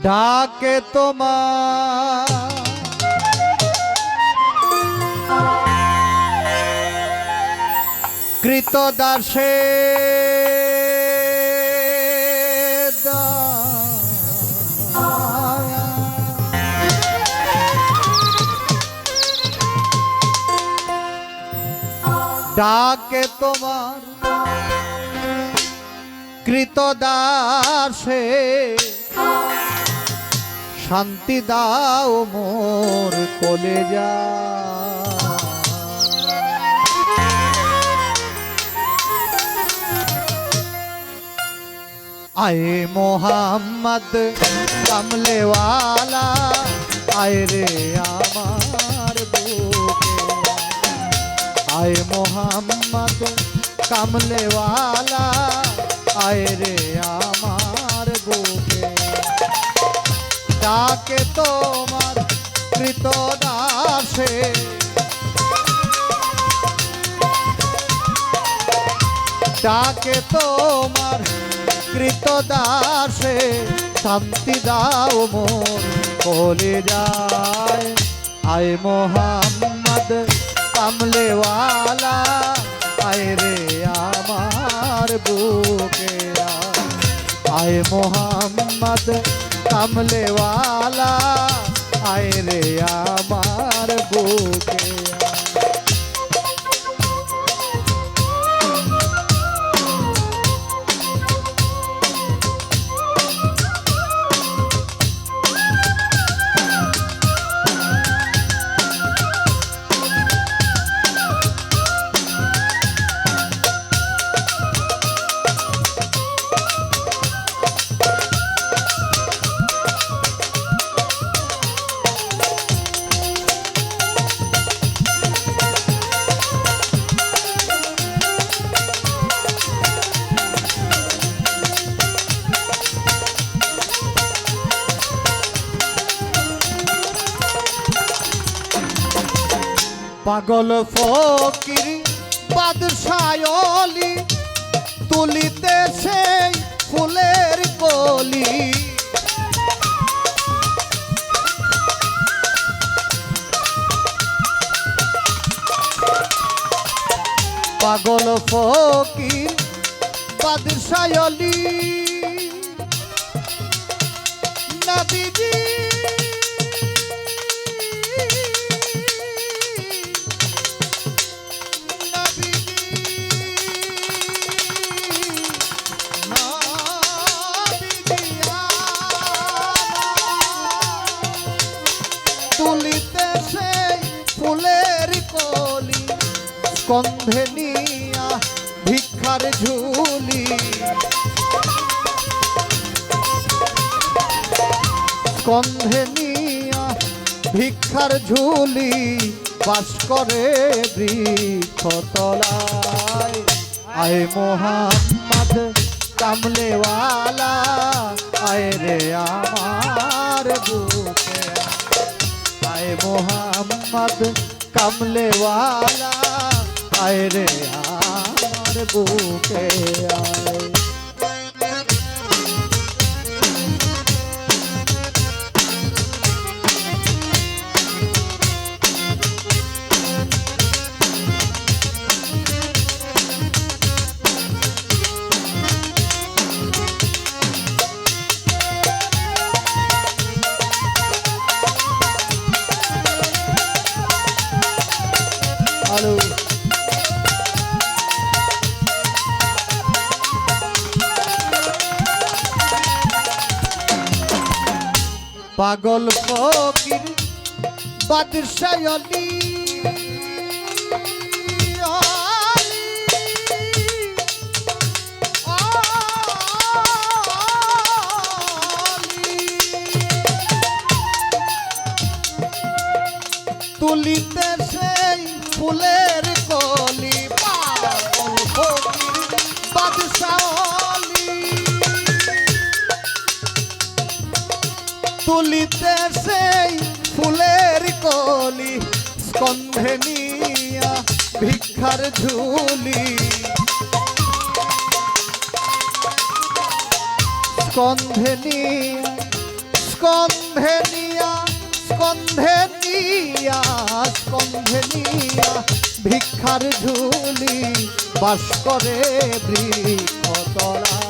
ডাকে তোমার। কৃত দাসে ডাকে তোমার। কৃত দাসে শান্তি দাও মোর কোলে যা। আয়ে মোহাম্মদ কামলেওয়ালা, আয় রে আমার আয় মোহাম্মদ কামলেওয়ালা, আয় রে আমার ডাকে তোমার কৃত দাসে ডাকে তোমার কৃত দাসে শান্তি দাও মোর কোলে যায় আয় মোহাম্মদ কামলেওয়ালা, আয় রে আমার বুকে আয়। মোহাম্মদ কামলেওয়ালা আয় রে আমার পাগল ফকির বাদশায়লি তুলিতে সেই ফুলের কলি। পাগল ফকির বাদশায়লি নবীজি তুলিতে সেই ফুলের কলি, স্কন্ধে নিয়া ভিক্ষার ঝুলি। স্কন্ধে নিয়া ভিক্ষার ঝুলি, বাস করে বৃক্ষতলায়। আয় মোহাম্মদ কামলেওয়ালা, আয় রে আমার আয় মোহাম্মদ কামলেওয়ালা আয় রে আমার বুকে আয়। পাগল ফকির বাদশায়লি তুলিতে সেই ফুলের কলি তুলিতে সেই ফুলের কলি, স্কন্ধে নিয়া ভিক্ষার ঝুলি। স্কন্ধে নিয়া স্কন্ধে নিয়া স্কন্ধে নিয়া স্কন্ধে নিয়া ভিক্ষার ঝুলি। বাস করে বৃক্ষতলায়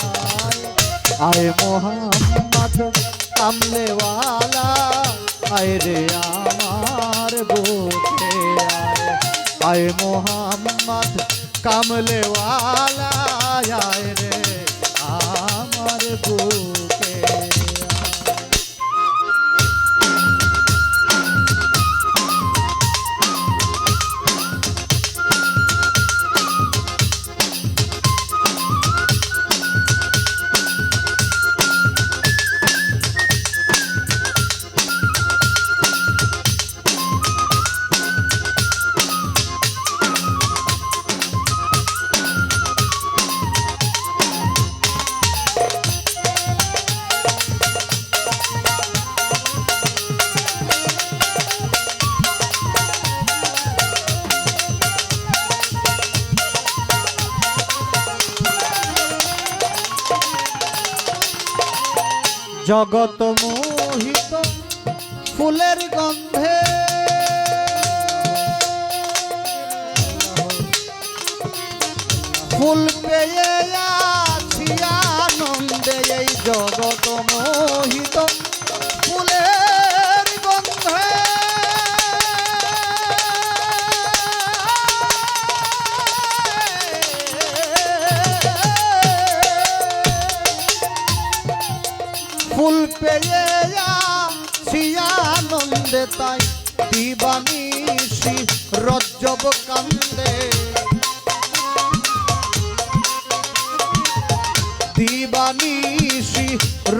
আয় মোহাম্মদ কামলেওয়ালা আয় রে আমার বুকে আয় মোহাম্মদ কামলেওয়ালা আয় রে আমার বুকে জগত মোহিত ফুলের গন্ধে। ফুল পেয়ে আছি আনন্দে এই জগত তাই দিবানিশি রজ্জব কান্দে। দিবানিশি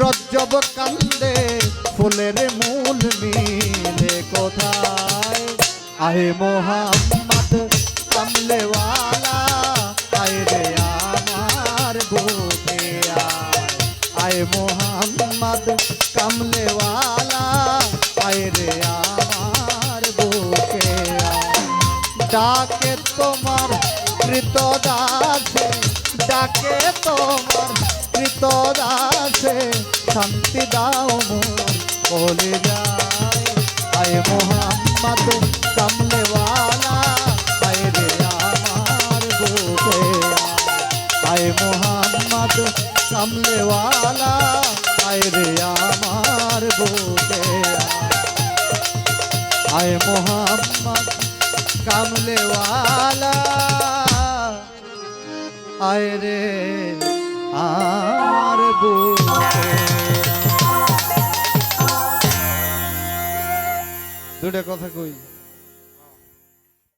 রজ্জব কান্দে, ফুলের মূল মিলে কোথায়? আহে মোহাম্মদ কামলেওয়ালা, আয় রে আমার আয়। আয় মোহাম্মদ কামলেওয়ালা ডাকে তোমার কৃত দাসে ডাকে তোমার কৃত দাসে শান্তি দাও বলে যায় আয় মোহাম্মদ কামলেওয়ালা। কামলেওয়ালা। আয় রে আমার বুকে। দুটা কথা কই?